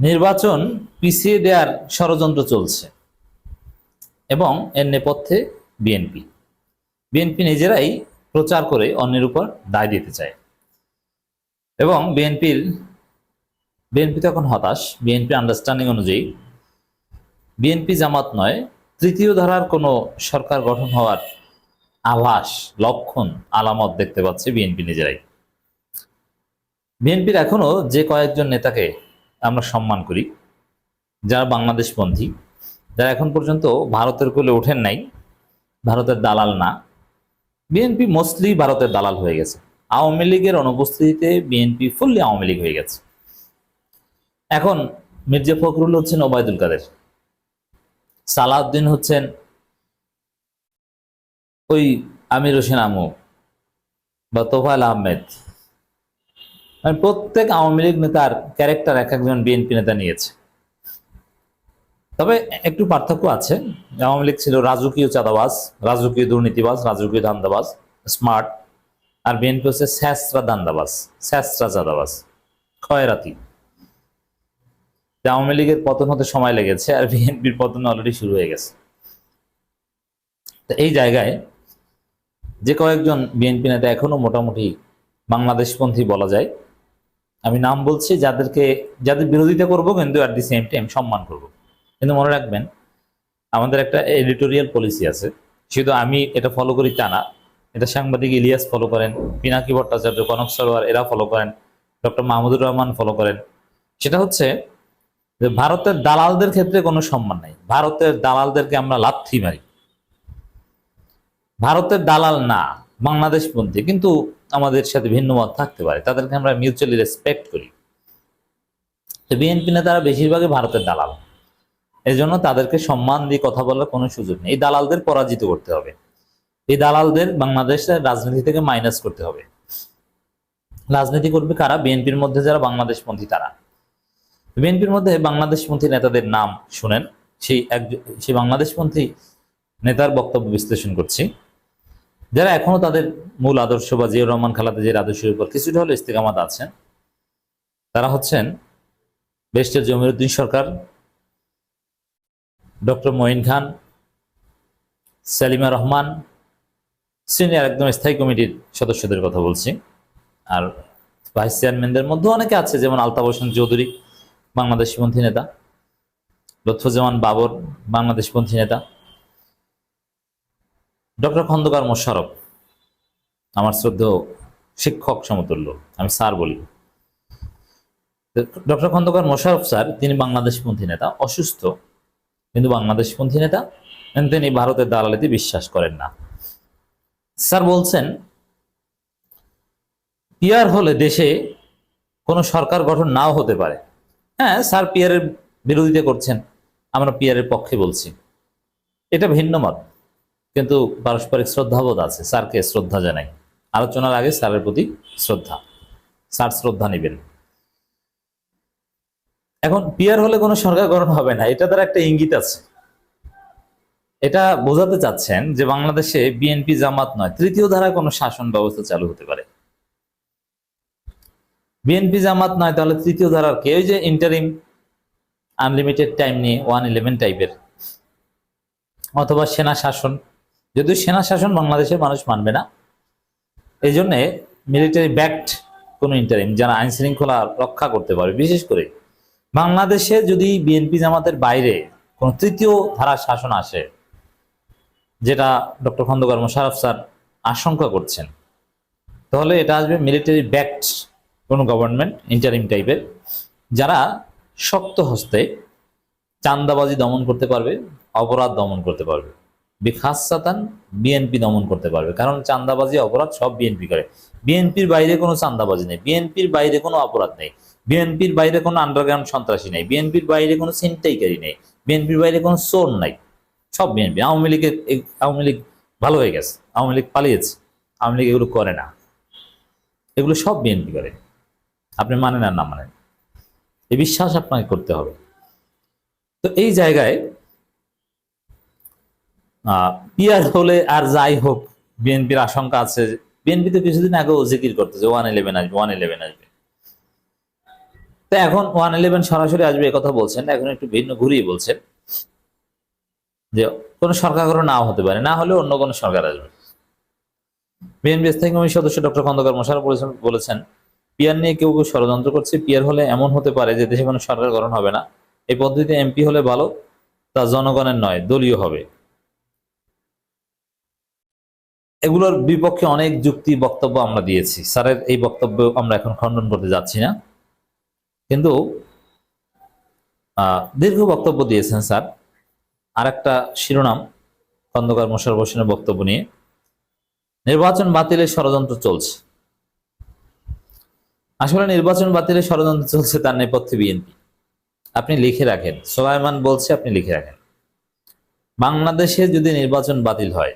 নির্বাচন পিছিয়ে দেওয়ার ষড়যন্ত্র চলছে এবং এর নেপথ্যে বিএনপি। বিএনপি নিজেরাই প্রচার করে অন্যের উপর দায় দিতে চায়। এবং বিএনপির, বিএনপি তখন হতাশ। বিএনপি আন্ডারস্ট্যান্ডিং অনুযায়ী বিএনপি জামাত নয়, তৃতীয় ধারার কোনো সরকার গঠন হওয়ার আভাস, লক্ষণ, আলামত দেখতে পাচ্ছে বিএনপি নিজেরাই। বিএনপির এখনও যে কয়েকজন নেতাকে আমরা সম্মান করি। যারা বাংলাদেশপন্থী যারা এখন পর্যন্ত ভারতের কোলে ওঠেন নাই, ভারতের দালাল না, বিএনপি মোস্টলি ভারতের দালাল হয়ে গেছে। আওয়ামী লীগের অনুপস্থিতিতে বিএনপি ফুললি আওয়ামী লীগ হয়ে গেছে। এখন মির্জা ফখরুল হচ্ছেন ওবায়দুল কাদের। সালাউদ্দিন হচ্ছেন ওই আমির হোসেন আমু বা তোফায়েল আহমেদ। প্রত্যেক আওয়ামী লীগ নেতার ক্যারেক্টার এক একজন বিএনপি নেতা নিয়েছে। তবে একটু পার্থক্য আছে। আওয়ামী লীগ ছিল রাজকীয় চাঁদাবাজ, রাজকীয় দুর্নীতিবাজ, রাজকীয় ধান্দাবাজ স্মার্ট আর বিএনপি হচ্ছে স্যাসরা দান্দাবাজ স্যাসরা চাঁদাবাজ খয়রাতি আওয়ামী লীগের পতন হতে সময় লেগেছে আর বিএনপির পতন অলরেডি শুরু হয়ে গেছে। তো এই জায়গায় যে কয়েকজন বিএনপি নেতা এখনও মোটামুটি বাংলাদেশপন্থী বলা যায় আমি নাম বলছি, যাদেরকে, যাদের বিরোধিতা করব কিন্তু অ্যাট দি সেম টাইম সম্মান করব। কিন্তু মনে রাখবেন, আমাদের একটা এডিটোরিয়াল পলিসি আছে। শুধু আমি এটা ফলো করি তা না, এটা সাংবাদিক ইলিয়াস ফলো করেন, পিনাকি ভট্টাচার্য, কনক সরোয়ার, এরা ফলো করেন ডক্টর মাহমুদুর রহমান ফলো করেন। সেটা হচ্ছে যে ভারতের দালালদের ক্ষেত্রে কোনো সম্মান নাই। ভারতের দালালদেরকে আমরা লাথি মারি। ভারতের দালাল না। বাংলাদেশপন্থী, কিন্তু আমাদের সাথে ভিন্ন মত থাকতে পারে। তাদেরকে আমরা মিউচুয়ালি রেসপেক্ট করি। তো বিএনপি নেতারা বেশিরভাগই ভারতের দালাল। এই জন্য তাদেরকে সম্মান দিয়ে কথা বলার কোনো সুযোগ নেই। এই দালালদের পরাজিত করতে হবে। এই দালালদের বাংলাদেশের রাজনীতি থেকে মাইনাস করতে হবে। রাজনীতি করবে কারা? বিএনপির মধ্যে যারা বাংলাদেশপন্থী তারা। বিএনপির মধ্যে বাংলাদেশপন্থী নেতাদের নাম শুনেন। সেই এক সেই বাংলাদেশপন্থী নেতার বক্তব্য বিশ্লেষণ করছি। যারা এখনও তাদের মূল আদর্শ বা জিয়াউর রহমান খালাদা আদর্শের উপর কিছুটা হলে ইস্তেকামাত আছেন, তারা হচ্ছেন বেস্টের জমিরুদ্দিন সরকার, ডক্টর মঈন খান, সালিমা রহমান, সিনিয়র একদম স্থায়ী কমিটির সদস্যদের কথা বলছি। আর ভাইস চেয়ারম্যানদের মধ্যে অনেকে আছে, যেমন আলতাফ হোসেন চৌধুরী, বাংলাদেশপন্থী নেতা, লুৎফুজ্জামান বাবর, বাংলাদেশপন্থী নেতা। ডক্টর খন্দকার মোশারফ, আমার শ্রদ্ধেয় শিক্ষক সমতুল্য, আমি স্যার বলি। ডক্টর খন্দকার মোশারফ স্যার, তিনি বাংলাদেশপন্থী নেতা, অসুস্থ। কিন্তু বাংলাদেশপন্থী নেতা তিনি ভারতের দালালিতে বিশ্বাস করেন না। স্যার বলছেন, পিয়ার হলে দেশে কোনো সরকার গঠন নাও হতে পারে। হ্যাঁ স্যার পিয়ারের বিরোধিতা করছেন, আমরা পিয়ারের পক্ষে বলছি। এটা ভিন্ন মত। কিন্তু পারস্পরিক শ্রদ্ধাবোধ আছে, স্যারকে শ্রদ্ধা জানাই। আলোচনার আগে স্যারের প্রতি শ্রদ্ধা। স্যার শ্রদ্ধা নেবেন। এখন পিয়ার হলে কোনো সরকার গঠন হবে না, এটা তার একটা ইঙ্গিত আছে। এটা বোঝাতে চাচ্ছেন যে বাংলাদেশে বিএনপি জামাত নয়, তৃতীয় ধারায় কোনো শাসন ব্যবস্থা চালু হতে পারে। বিএনপি জামাত নয়, তাহলে তৃতীয় ধারার কে? ওই যে ইন্টারিম আনলিমিটেড টাইম নিয়ে ওয়ান ইলেভেন টাইপের অথবা সেনা শাসন। যদিও সেনা শাসন বাংলাদেশের মানুষ মানবে না এই জন্যে মিলিটারি ব্যাক্ট কোনো ইন্টারিম যারা আইন শৃঙ্খলা রক্ষা করতে পারে বিশেষ করে বাংলাদেশে যদি বিএনপি জামাতের বাইরে কোনো তৃতীয় ধারা শাসন আসে, যেটা ডক্টর খন্দকার মোশারফ স্যার আশঙ্কা করছেন, তাহলে এটা আসবে মিলিটারি ব্যাক্ট কোনো গভর্নমেন্ট ইন্টারিম টাইপের যারা শক্ত হস্তে চান্দাবাজি দমন করতে পারবে, অপরাধ দমন করতে পারবে। বিখাসাতান বিএনপি দমন করতে পারবে। কারণ চান্দাবাজি অপরাধ সব বিএনপি করে। বিএনপির বাইরে কোনো চান্দাবাজি নেই। বিএনপির বাইরে কোনো অপরাধ নেই। বিএনপির বাইরে কোনো আন্ডারগ্রাউন্ড সন্ত্রাসী নেই। বিএনপির বাইরে কোনো ছিনতাইকারী নেই। বিএনপির বাইরে কোনো চোর নাই। সব বিএনপি। আওয়ামী লীগের আওয়ামী লীগ ভালো হয়ে গেছে। আওয়ামী লীগ পালিয়েছে। আওয়ামী লীগ এগুলো করে না। এগুলো সব বিএনপি করে। আপনি মানেন আর না মানেন। এই বিশ্বাস আপনাকে করতে হবে। তো এই জায়গায় পিয়ার হলে আর যাই হোক, বিএনপির আশঙ্কা আছে। বিএনপি তো কিছুদিন আগেও জিকির করতেছে, ওয়ান ইলেভেন আসবে, ওয়ান ইলেভেন আসবে। তো এখন ওয়ান ইলেভেন সরাসরি আসবে কথা বলছেন এখন একটু ভিন্ন ঘুরিয়ে বলছেন। যে কোনো সরকার কোনো নাও হতে পারে, না হলে অন্য কোনো সরকার আসবে। বিএনপি স্থায়ী কমিটির সদস্য ডক্টর খন্দকার মোশারফ বলেছেন বলেছেন, পিয়ার নিয়ে কেউ কেউ ষড়যন্ত্র করছে, পিয়ার হলে এমন হতে পারে যে দেশে কোনো সরকার গঠন হবে না। এই পদ্ধতিতে এমপি হলে ভালো, তা জনগণের নয়, দলীয় হবে। এগুলোর বিপক্ষে অনেক যুক্তি বক্তব্য আমরা দিয়েছি। স্যারের এই বক্তব্য আমরা এখন খণ্ডন করতে যাচ্ছি না। কিন্তু দীর্ঘ বক্তব্য দিয়েছেন স্যার। আর একটা শিরোনাম, খন্দকার মোশারফ হোসেনের বক্তব্য নিয়ে। নির্বাচন বাতিলের ষড়যন্ত্র চলছে। আসলে নির্বাচন বাতিলের ষড়যন্ত্র চলছে তার নেপথ্যে বিএনপি। আপনি লিখে রাখেন। সোলাইমান বলছে আপনি লিখে রাখেন। বাংলাদেশে যদি নির্বাচন বাতিল হয়